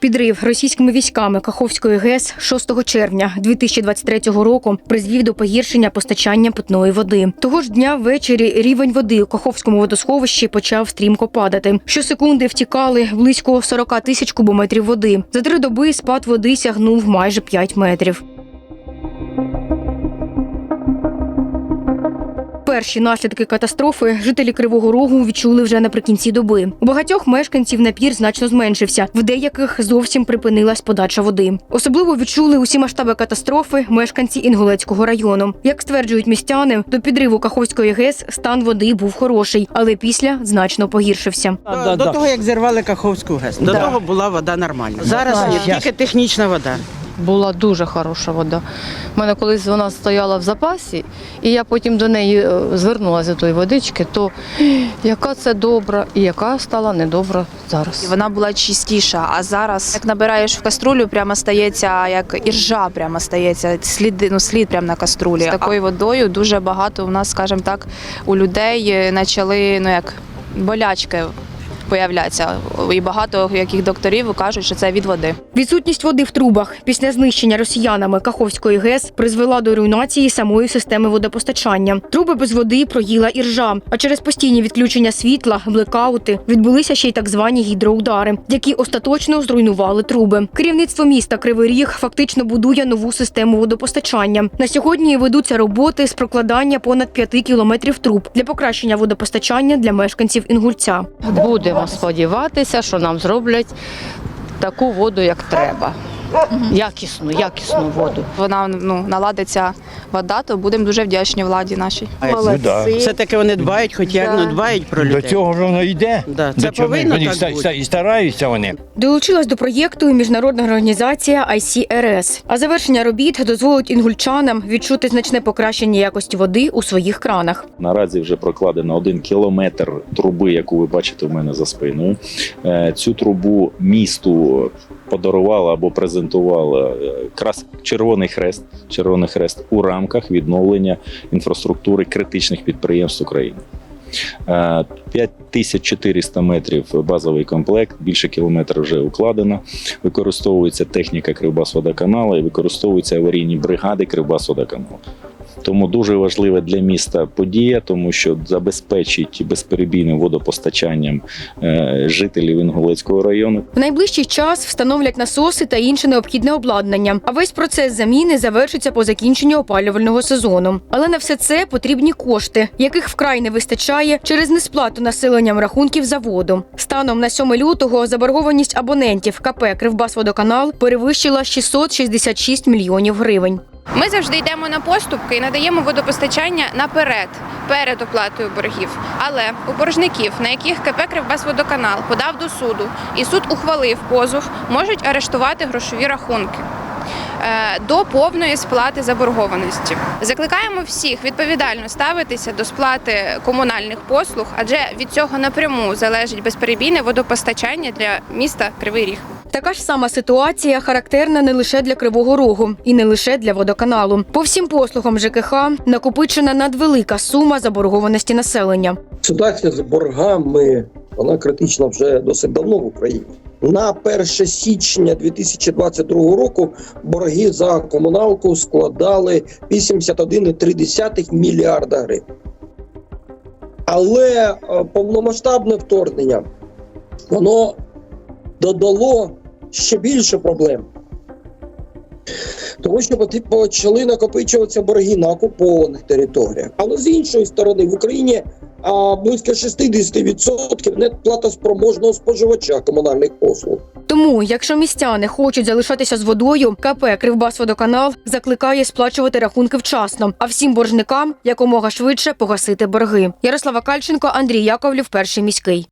Підрив російськими військами Каховської ГЕС 6 червня 2023 року призвів до погіршення постачання питної води. Того ж дня ввечері рівень води у Каховському водосховищі почав стрімко падати. Щосекунди втікали близько 40 тисяч кубометрів води. За три доби спад води сягнув майже 5 метрів. Перші наслідки катастрофи жителі Кривого Рогу відчули вже наприкінці доби. У багатьох мешканців напір значно зменшився, в деяких зовсім припинилась подача води. Особливо відчули усі масштаби катастрофи мешканці Інгулецького району. Як стверджують містяни, до підриву Каховської ГЕС стан води був хороший, але після значно погіршився. До, до того, як зірвали Каховську ГЕС, до Да. того була вода нормальна. Зараз Да, є тільки технічна вода. Була дуже хороша вода. У мене колись вона стояла в запасі, і я потім до неї е, звернулася до тої водички, то яка це добра і яка стала недобра зараз. Вона була чистіша, а зараз як набираєш в каструлю, прямо стається як іржа, прямо стається слід, ну, слід прямо на каструлі. З такою водою дуже багато у нас, скажімо так, у людей е, почали ну як болячки появляться. І багато яких докторів кажуть, що це від води. Відсутність води в трубах після знищення росіянами Каховської ГЕС призвела до руйнації самої системи водопостачання. Труби без води проїла іржа. А через постійні відключення світла, блекаути відбулися ще й так звані гідроудари, які остаточно зруйнували труби. Керівництво міста Кривий Ріг фактично будує нову систему водопостачання. На сьогодні ведуться роботи з прокладання понад 5 кілометрів труб для покращення водопостачання для мешканців Інгульця. Будемо сподіватися, що нам зроблять таку воду, як треба. Якісну, якісну воду. Вона ну наладиться вода, то будемо дуже вдячні владі нашій. Ну, да. Все-таки вони дбають, хоч як ну, дбають про людей. До цього ж воно йде. Да, До це цього повинно вони так ста- бути. ста- і стараються вони. Долучилась до проєкту і міжнародна організація ICRS. А завершення робіт дозволить інгульчанам відчути значне покращення якості води у своїх кранах. Наразі вже прокладено один кілометр труби, яку ви бачите в мене за спиною. Е, Цю трубу місту подарувала або презентувала е, крас Червоний Хрест. Червоний Хрест у рамках відновлення інфраструктури критичних підприємств України. Е, 5400 метрів базовий комплект, більше кілометра вже укладено. Використовується техніка Кривбасводоканалу і використовуються аварійні бригади Кривбасводоканалу. Тому дуже важлива для міста подія, тому що забезпечить безперебійним водопостачанням е, жителів Інгулецького району. В найближчий час встановлять насоси та інше необхідне обладнання. А весь процес заміни завершиться по закінченню опалювального сезону. Але на все це потрібні кошти, яких вкрай не вистачає через несплату населенням рахунків за воду. Станом на 7 лютого заборгованість абонентів КП Кривбасводоканал перевищила 666 мільйонів гривень. Ми завжди йдемо на поступки і надаємо водопостачання наперед, перед оплатою боргів. Але у боржників, на яких КП Кривбасводоканал подав до суду, і суд ухвалив позов, можуть арештувати грошові рахунки. е, До повної сплати заборгованості закликаємо всіх відповідально ставитися до сплати комунальних послуг, адже від цього напряму залежить безперебійне водопостачання для міста Кривий Ріг. Така ж сама ситуація характерна не лише для Кривого Рогу і не лише для водоканалу. По всім послугам ЖКХ накопичена надвелика сума заборгованості населення. Ситуація з боргами вона критична вже досить давно в Україні. На 1 січня 2022 року борги за комуналку складали 81,3 мільярда гривень. Але е, повномасштабне вторгнення воно додало ще більше проблем. Тому що почали накопичуватися борги на окупованих територіях. Але з іншої сторони, в Україні а, близько 60% неплатоспроможного споживача комунальних послуг. Тому, якщо містяни хочуть залишатися з водою, КП Кривбасводоканал закликає сплачувати рахунки вчасно, а всім боржникам якомога швидше погасити борги. Ярослава Кальченко, Андрій Яковлів, перший міський.